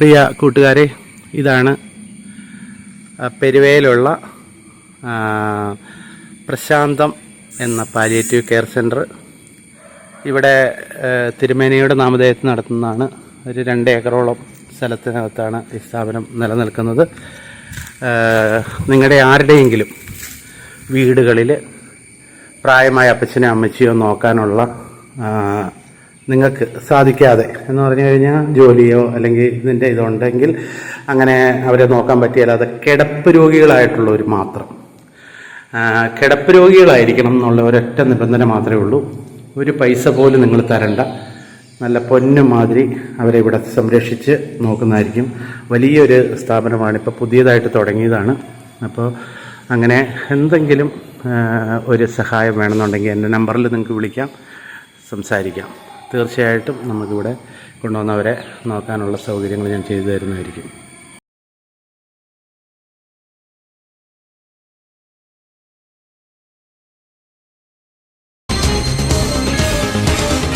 പ്രിയ കൂട്ടുകാരെ ഇതാണ് പെരുവയിലുള്ള പ്രശാന്തം എന്ന പാലിയേറ്റീവ് കെയർ സെന്റർ ഇവിടെ തിരുമേനയുടെ നാമധേയത്തിൽ നടത്തുന്നതാണ്. ഒരു രണ്ട് ഏക്കറോളം സ്ഥലത്തിനകത്താണ് ഈ സ്ഥാപനം നിലനിൽക്കുന്നത്. നിങ്ങളുടെ ആരുടെയെങ്കിലും വീടുകളിൽ പ്രായമായ അപ്പച്ചനെ അമ്മച്ചിയോ നോക്കാനുള്ള നിങ്ങൾക്ക് സാധിക്കാതെ എന്ന് പറഞ്ഞു കഴിഞ്ഞാൽ ജോലിയോ അല്ലെങ്കിൽ ഇതിന്റെ ഇതുണ്ടെങ്കിൽ അങ്ങനെ അവരെ നോക്കാൻ പറ്റിയാൽ അത് കിടപ്പ് രോഗികളായിട്ടുള്ളവർ മാത്രം. കിടപ്പ് രോഗികളായിരിക്കണം എന്നുള്ള ഒരൊറ്റ നിബന്ധന മാത്രമേ ഉള്ളൂ. ഒരു പൈസ പോലും നിങ്ങൾ തരണ്ട. നല്ല പൊന്നു മാതിരി അവരെ ഇവിടെ സംരക്ഷിച്ച് നോക്കുന്നതായിരിക്കും. വലിയൊരു സ്ഥാപനമാണ് ഇപ്പോൾ പുതിയതായിട്ട് തുടങ്ങിയതാണ്. അപ്പോൾ അങ്ങനെ എന്തെങ്കിലും ഒരു സഹായം വേണമെന്നുണ്ടെങ്കിൽ എന്റെ നമ്പറിൽ നിങ്ങൾക്ക് വിളിക്കാം സംസാരിക്കാം. തീർച്ചയായിട്ടും നമുക്കിവിടെ കൊണ്ടുവന്നവരെ നോക്കാനുള്ള സൗകര്യങ്ങൾ ഞാൻ ചെയ്തു തരുന്നതായിരിക്കും.